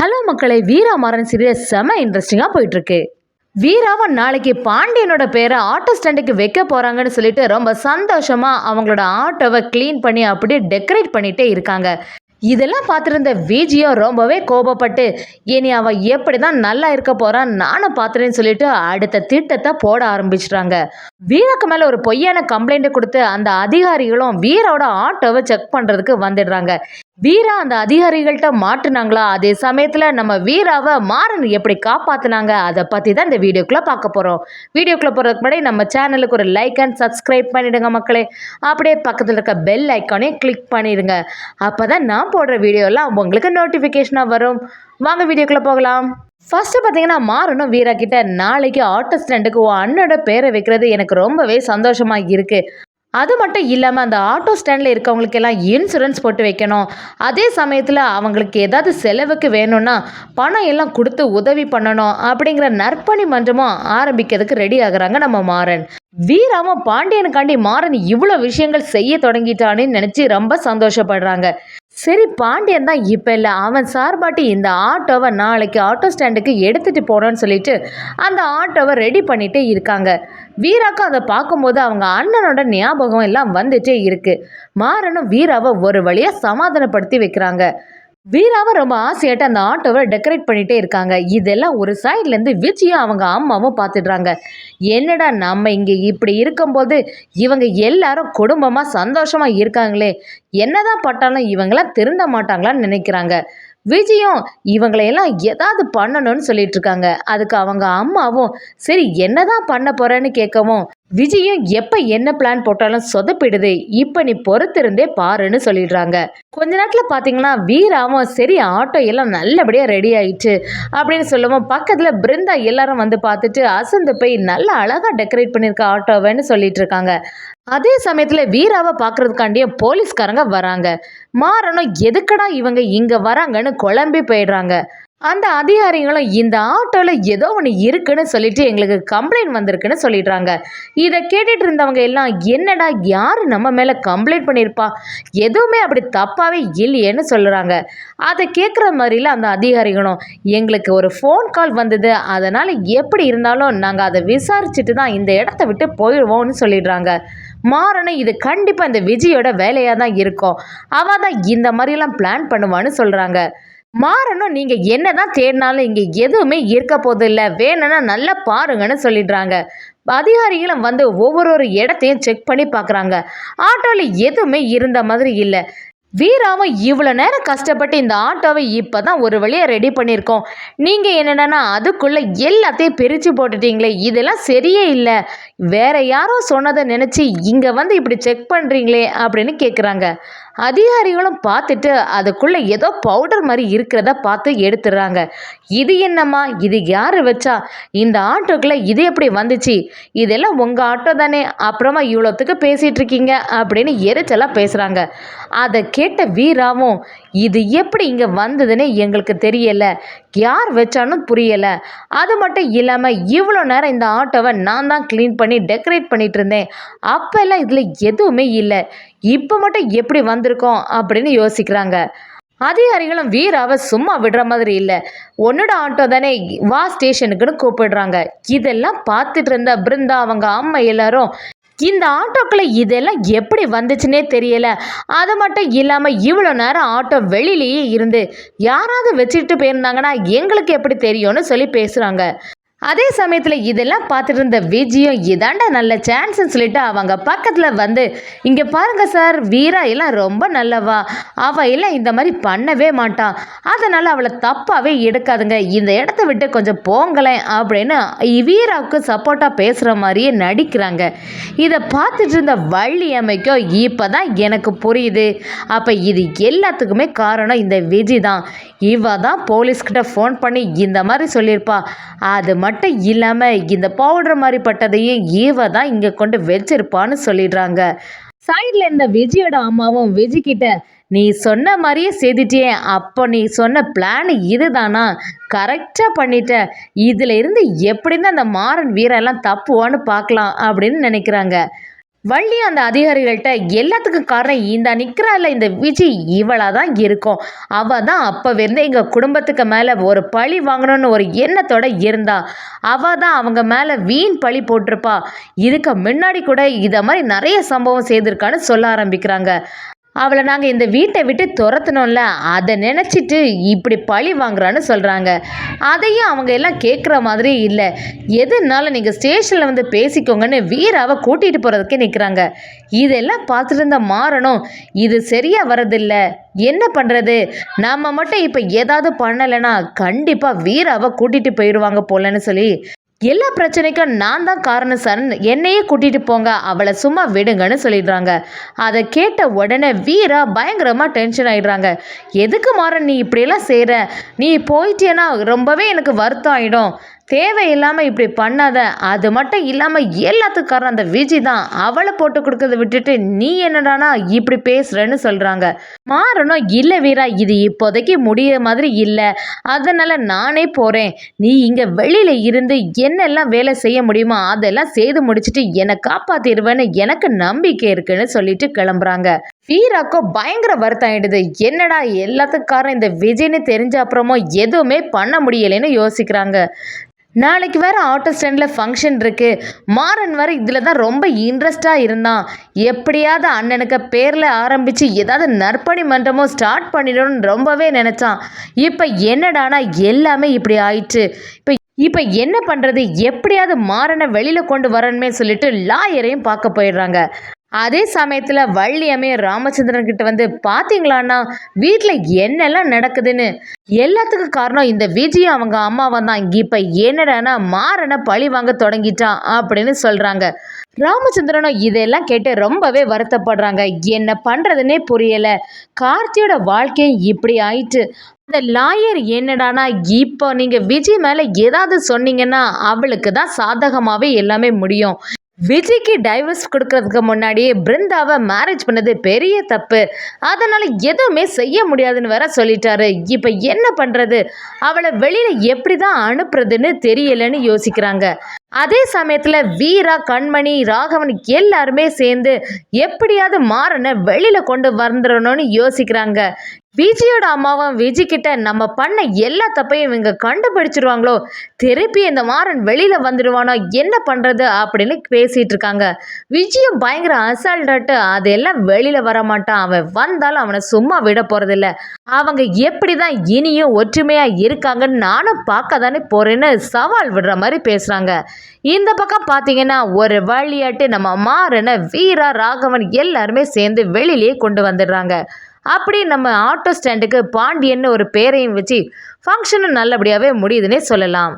Hello மக்களை வீரா Maran serial செம இன்ட்ரெஸ்டிங்காக போயிட்டுருக்கு. வீராவை நாளைக்கு பாண்டியனோட பேரை ஆட்டோ ஸ்டாண்டுக்கு வைக்க போகிறாங்கன்னு சொல்லிட்டு ரொம்ப சந்தோஷமாக அவங்களோட ஆட்டோவை க்ளீன் பண்ணி அப்படியே டெக்கரேட் பண்ணிகிட்டே இருக்காங்க. இதெல்லாம் பார்த்துருந்த விஜியோ ரொம்பவே கோபப்பட்டு இனி அவள் எப்படி தான் நல்லா இருக்க போகிறான் நானும் பார்த்துறேன்னு சொல்லிட்டு அடுத்த திட்டத்தை போட ஆரம்பிச்சிட்டாங்க. வீராக்கு மேலே ஒரு பொய்யான கம்ப்ளைண்ட்டை கொடுத்து அந்த அதிகாரிகளும் வீரோட ஆட்டோவை செக் பண்ணுறதுக்கு வந்துடுறாங்க. வீரா அந்த அதிகாரிகள்கிட்ட மாட்டுனாங்களா? அதே சமயத்தில் நம்ம வீராவை மாறன் எப்படி காப்பாற்றினாங்க அதை பற்றி தான் இந்த வீடியோக்குள்ளே பார்க்க போகிறோம் வீடியோக்குள்ளே போகிறதுக்கு முன்னாடி நம்ம சேனலுக்கு ஒரு லைக் அண்ட் சப்ஸ்கிரைப் பண்ணிவிடுங்க மக்களே. அப்படியே பக்கத்தில் இருக்க பெல் ஐக்கானே கிளிக் பண்ணிடுங்க. அப்போ தான் நான் போடுற வீடியோலாம் உங்களுக்கு நோட்டிஃபிகேஷனாக வரும். வாங்க வீடியோக்குள்ளே போகலாம். ஃபஸ்ட்டு பார்த்தீங்கன்னா மாறணும் வீரா கிட்ட நாளைக்கு ஆட்டோ ஸ்டாண்டுக்கு உன் அண்ணோட பேரை வைக்கிறது எனக்கு ரொம்பவே சந்தோஷமாக இருக்குது அது மட்டும் இல்லாமல் அந்த ஆட்டோ ஸ்டாண்டில் இருக்கவங்களுக்கெல்லாம் இன்சூரன்ஸ் போட்டு வைக்கணும். அதே சமயத்தில் அவங்களுக்கு ஏதாவது செலவுக்கு வேணும்னா பணம் எல்லாம் கொடுத்து உதவி பண்ணணும் அப்படிங்கிற நற்பணி மன்றமும் ஆரம்பிக்கிறதுக்கு ரெடி ஆகுறாங்க நம்ம மாறன். வீராவும் பாண்டியனுக்காண்டி மாறன் இவ்வளோ விஷயங்கள் செய்ய தொடங்கிட்டான்னு நினச்சி ரொம்ப சந்தோஷப்படுறாங்க. சரி பாண்டியன் தான் இப்போ இல்லை. அவன் சார்பாட்டி இந்த ஆட்டோவை நாளைக்கு ஆட்டோ ஸ்டாண்டுக்கு எடுத்துகிட்டு போகிறோன்னு சொல்லிட்டு அந்த ஆட்டோவை ரெடி பண்ணிகிட்டே இருக்காங்க. வீராக்கும் அதை பார்க்கும்போது அவங்க அண்ணனோட ஞாபகம் எல்லாம் வந்துட்டே இருக்குது மாறனும் வீராவை ஒரு வழியாக சமாதானப்படுத்தி வைக்கிறாங்க. வீராவை ரொம்ப ஆசையாட்டு அந்த ஆட்டோவை டெக்கரேட் பண்ணிகிட்டே இருக்காங்க. இதெல்லாம் ஒரு சைட்லேருந்து விஜயும் அவங்க அம்மாவும் பார்த்துடுறாங்க. என்னடா நம்ம இங்கே இப்படி இருக்கும்போது இவங்க எல்லாரும் குடும்பமாக சந்தோஷமாக இருக்காங்களே. என்னதான் பட்டாலும் இவங்களாம் திருந்த மாட்டாங்களான்னு நினைக்கிறாங்க. விஜயும் இவங்களையெல்லாம் ஏதாவது பண்ணணும்னு சொல்லிட்டு இருக்காங்க. அதுக்கு அவங்க அம்மாவும் சரி என்னதான் பண்ண போறேன்னு கேட்கவும் விஜயும் எப்போ என்ன பிளான் போட்டாலும் சொதப்பிடுது. இப்போ நீ பொறுத்திருந்தே பாருன்னு சொல்லிடுறாங்க. கொஞ்ச நேரத்தில் பார்த்தீங்கன்னா வீராவும் சரி ஆட்டோ எல்லாம் நல்லபடியாக ரெடி ஆயிடுச்சு அப்படின்னு சொல்லவும் பக்கத்தில் பிருந்தா எல்லாரும் வந்து பார்த்துட்டு அசந்து போய் நல்லா அழகாக டெக்கரேட் பண்ணியிருக்க ஆட்டோவைன்னு சொல்லிட்டு இருக்காங்க. அதே சமயத்தில் வீராவை பார்க்கறதுக்காண்டியே போலீஸ்காரங்க வராங்க. மாறணும் எதுக்கடா இவங்க இங்கே வராங்கன்னு குழம்பி போயிடுறாங்க. அந்த அதிகாரிகளும் இந்த ஆட்டோவில் ஏதோ ஒன்று இருக்குன்னு சொல்லிட்டு எங்களுக்கு கம்ப்ளைண்ட் வந்திருக்குன்னு சொல்லிடுறாங்க. இதை கேட்டுட்டு இருந்தவங்க எல்லாம் என்னடா யார் நம்ம மேலே கம்ப்ளைண்ட் பண்ணியிருப்பா? எதுவுமே அப்படி தப்பாகவே இல்லையேன்னு சொல்கிறாங்க அதை கேட்குற மாதிரில அந்த அதிகாரிகளும் எங்களுக்கு ஒரு ஃபோன் கால் வந்தது. அதனால் எப்படி இருந்தாலும் நாங்கள் அதை விசாரிச்சுட்டு தான் இந்த இடத்த விட்டு போயிடுவோம்னு சொல்லிடுறாங்க. மாறணும் இது கண்டிப்பாக இந்த விஜயோட வேலையாக தான் இருக்கும். அவள் தான் இந்த மாதிரிலாம் பிளான் பண்ணுவான்னு சொல்கிறாங்க மாறணும். நீங்கள் என்ன தான் தேடினாலும் இங்கே எதுவுமே இருக்க போதில்லை. வேணும்னா நல்லா பாருங்கன்னு சொல்லிடுறாங்க. அதிகாரிகளும் வந்து ஒவ்வொரு இடத்தையும் செக் பண்ணி பார்க்குறாங்க. ஆட்டோவில் எதுவுமே இருந்த மாதிரி இல்லை. வீராவும் இவ்வளோ நேரம் கஷ்டப்பட்டு இந்த ஆட்டோவை இப்போ தான் ஒரு வழியாக ரெடி பண்ணியிருக்கோம். நீங்கள் என்னென்னா அதுக்குள்ளே எல்லாத்தையும் பிரித்து போட்டுட்டீங்களே. இதெல்லாம் சரியே இல்லை. வேற யாரோ சொன்னதை நினச்சி இங்கே வந்து இப்படி செக் பண்ணுறீங்களே அப்படின்னு கேட்குறாங்க அதிகாரிகளும் பார்த்துட்டு அதுக்குள்ளே ஏதோ பவுடர் மாதிரி இருக்கிறத பார்த்து எடுத்துடுறாங்க. இது என்னம்மா? இது யார் வச்சா? இந்த ஆட்டோக்குள்ளே இது எப்படி வந்துச்சு? இதெல்லாம் உங்கள் ஆட்டோ தானே? அப்புறமா இவ்வளோத்துக்கு பேசிகிட்டு இருக்கீங்க? அப்படின்னு எரிச்சலாக பேசுகிறாங்க அதை கேட்ட வீராவும் இது எப்படி இங்கே வந்ததுன்னு எங்களுக்கு தெரியலை. யார் வச்சாலும் புரியலை. அது மட்டும் இல்லாமல் இவ்வளோ நேரம் இந்த ஆட்டோவை நான் தான் க்ளீன் பண்ணி டெக்கரேட் பண்ணிகிட்டு இருந்தேன். அப்போல்லாம் இதில் எதுவுமே இல்லை. இப்போ மட்டும் எப்படி வந்திருக்கோம் அப்படின்னு யோசிக்கிறாங்க. அதிகாரிகளும் வீராவை சும்மா விடுற மாதிரி இல்லை. உன்னோட ஆட்டோ தானே வா ஸ்டேஷனுக்குன்னு கூப்பிடுறாங்க. இதெல்லாம் பார்த்துட்டு இருந்த பிருந்தா அவங்க அம்மா எல்லாரும் இந்த ஆட்டோக்குள்ளே இதெல்லாம் எப்படி வந்துச்சுன்னே தெரியல. அது மட்டும் இல்லாமல் இவ்வளோ நேரம் ஆட்டோ வெளியிலேயே இருந்து யாராவது வச்சுட்டு போயிருந்தாங்கன்னா எங்களுக்கு எப்படி தெரியும்னு சொல்லி பேசுகிறாங்க அதே சமயத்தில் இதெல்லாம் பார்த்துட்டு இருந்த விஜயும் இதாண்டா நல்ல சான்ஸ்ன்னு சொல்லிட்டு அவங்க பக்கத்தில் வந்து இங்கே பாருங்க சார் வீரா எல்லாம் ரொம்ப நல்லவா. அவள் எல்லாம் இந்த மாதிரி பண்ணவே மாட்டான் அதனால் அவளை தப்பாகவே எடுக்காதுங்க. இந்த இடத்த விட்டு கொஞ்சம் போங்களேன் அப்படின்னு வீராவுக்கு சப்போர்ட்டாக பேசுகிற மாதிரியே நடிக்கிறாங்க. இதை பார்த்துட்டு இருந்த வள்ளி அமைக்கும் இப்போ தான் எனக்கு புரியுது. அப்போ இது எல்லாத்துக்குமே காரணம் இந்த விஜி தான். இவ தான் போலீஸ்கிட்ட ஃபோன் பண்ணி இந்த மாதிரி சொல்லியிருப்பா. அது மட்டும் இல்லாமல் இந்த பவுடர் மாதிரி பட்டதையும் ஈவ தான் இங்கே கொண்டு வச்சிருப்பான்னு சொல்லிடுறாங்க. சைடில் இருந்த விஜயோட அம்மாவும் விஜிக்கிட்ட நீ சொன்ன மாதிரியே செய்துட்டியே அப்போ நீ சொன்ன பிளான் இதுதானா? கரெக்டாக பண்ணிட்ட. இதில் இருந்து எப்படி தான் அந்த மாறன் வீரெல்லாம் தப்புவான்னு பார்க்கலாம் அப்படின்னு நினைக்கிறாங்க. வள்ளி அந்த அதிகாரிகள்கிட்ட எல்லாத்துக்கும் காரணம் இந்த நிற்கிறாள் இந்த விஜி இவளாக தான் இருக்கும். அவள் தான் அப்போவிருந்து எங்கள் குடும்பத்துக்கு மேலே ஒரு பழி வாங்கணும்னு ஒரு எண்ணத்தோட இருந்தா. அவள் தான் அவங்க மேலே வீண் பழி போட்டிருப்பா. இதுக்கு முன்னாடி கூட இதை மாதிரி நிறைய சம்பவம் செய்திருக்கான்னு சொல்ல ஆரம்பிக்கிறாங்க. அவளை நாங்கள் இந்த வீட்டை விட்டு துரத்தினோம்ல அதை நினச்சிட்டு இப்படி பழி வாங்குறான்னு சொல்கிறாங்க அதையும் அவங்க எல்லாம் கேட்குற மாதிரி இல்லை. எதுனாலும் நீங்கள் ஸ்டேஷனில் வந்து பேசிக்கோங்கன்னு வீராவை கூட்டிகிட்டு போகிறதுக்கே நிற்கிறாங்க இதெல்லாம் பார்த்துட்டு இருந்த மாறணும். இது சரியாக வரதில்ல என்ன பண்ணுறது நம்ம மட்டும் இப்போ ஏதாவது பண்ணலைன்னா கண்டிப்பாக வீராவை கூட்டிகிட்டு போயிடுவாங்க போலன்னு சொல்லி எல்லா பிரச்சனைக்கும் நான் தான் காரணம் சார் என்னையே கூட்டிகிட்டு போங்க. அவளை சும்மா விடுங்கன்னு சொல்லிடுறாங்க. அதை கேட்ட உடனே வீரா பயங்கரமாக டென்ஷன் ஆகிடுறாங்க எதுக்கு மாற நீ இப்படியெல்லாம் செய்கிற நீ போயிட்டேன்னா ரொம்பவே எனக்கு வருத்தம் ஆகிடும் தேவையில்லாமல் இப்படி பண்ணாத அது மட்டும் இல்லாமல் எல்லாத்துக்கும் காரணம் அந்த விஜி தான். அவளை போட்டு கொடுக்கறத விட்டுட்டு நீ என்னடானா இப்படி பேசுகிறேன்னு சொல்கிறாங்க மாறணும் இல்லை வீரா இது இப்போதைக்கு முடிய மாதிரி இல்லை. அதனால் நானே போகிறேன் நீ இங்கே வெளியில் இருந்து என்னெல்லாம் வேலை செய்ய முடியுமோ அதெல்லாம் செய்து முடிச்சுட்டு என்னை காப்பாற்றிடுவேன்னு எனக்கு நம்பிக்கை இருக்குன்னு சொல்லிட்டு கிளம்புறாங்க. வீராக்கோ பயங்கர வருத்தம் ஆயிடுது என்னடா எல்லாத்துக்கும் காரணம் இந்த விஜய்னு தெரிஞ்ச அப்புறமும் எதுவுமே பண்ண முடியலைன்னு யோசிக்கிறாங்க. நாளைக்கு வேறு ஆட்டோ ஸ்டாண்டில் ஃபங்க்ஷன் இருக்குது மாறன் வேறு இதில் தான் ரொம்ப இன்ட்ரெஸ்டாக இருந்தான். எப்படியாவது அண்ணனுக்கு பேரில் ஆரம்பித்து ஏதாவது நற்பணி மன்றமோ ஸ்டார்ட் பண்ணிடணும்னு ரொம்பவே நினச்சான். இப்போ என்னடானா எல்லாமே இப்படி ஆயிடுச்சு இப்போ இப்போ என்ன பண்ணுறது எப்படியாவது மாறனை வெளியில் கொண்டு வரணுமே சொல்லிட்டு லாயரையும் பார்க்க போயிடுறாங்க. அதே சமயத்தில் வள்ளியம்மே ராமச்சந்திரன் கிட்ட வந்து பார்த்தீங்களான்னா வீட்டில் என்னெல்லாம் நடக்குதுன்னு? எல்லாத்துக்கும் காரணம் இந்த விஜய் அவங்க அம்மாவை தான். இப்போ என்னடானா மாறனை பழி வாங்க தொடங்கிட்டான் அப்படின்னு சொல்கிறாங்க ராமச்சந்திரனும் இதெல்லாம் கேட்டு ரொம்பவே வருத்தப்படுறாங்க. என்ன பண்ணுறதுனே புரியலை. கார்த்தியோட வாழ்க்கையும் இப்படி ஆயிட்டு அந்த லாயர் என்னடானா இப்போ நீங்கள் விஜய் மேலே ஏதாவது சொன்னீங்கன்னா அவளுக்கு தான் சாதகமாகவே எல்லாமே முடியும். விஜய்க்கு டைவர்ஸ் கொடுக்கறதுக்கு முன்னாடியே பிருந்தாவை மேரேஜ் பண்ணது பெரிய தப்பு. அதனால் எதுவுமே செய்ய முடியாதுன்னு வேற சொல்லிட்டாரு. இப்போ என்ன பண்ணுறது அவளை வெளியில் எப்படி தான் அனுப்புறதுன்னு தெரியலன்னு யோசிக்கிறாங்க. அதே சமயத்தில் வீரா கண்மணி ராகவன் எல்லாருமே சேர்ந்து எப்படியாவது மாறனை வெளியில் கொண்டு வந்துடணும்னு யோசிக்கிறாங்க. விஜயோட அம்மாவும் விஜய் கிட்ட நம்ம பண்ண எல்லா தப்பையும் இவங்க கண்டுபிடிச்சிருவாங்களோ? திருப்பி இந்த மாறன் வெளியில் வந்துடுவானோ என்ன பண்ணுறது அப்படின்னு பேசிகிட்டு இருக்காங்க. விஜயும் பயங்கர அசால்ட்டு அதெல்லாம் வெளியில் வர மாட்டான் அவன் வந்தாலும் அவனை சும்மா விட போகிறதில்ல அவங்க எப்படி தான் இனியும் ஒற்றுமையாக இருக்காங்கன்னு நானும் பார்க்க தானே போகிறேன்னு சவால் விடுற மாதிரி பேசுகிறாங்க இந்த பக்கம் பார்த்தீங்கன்னா ஒரு வழியாட்டு நம்ம மாறனை வீரா ராகவன் எல்லாருமே சேர்ந்து வெளியிலேயே கொண்டு வந்துடுறாங்க. அப்படி நம்ம ஆட்டோ ஸ்டாண்டுக்கு பாண்டியன்னு ஒரு பேரையும் வச்சு ஃபங்க்ஷனும் நல்லபடியாகவே முடியுதுன்னே சொல்லலாம்.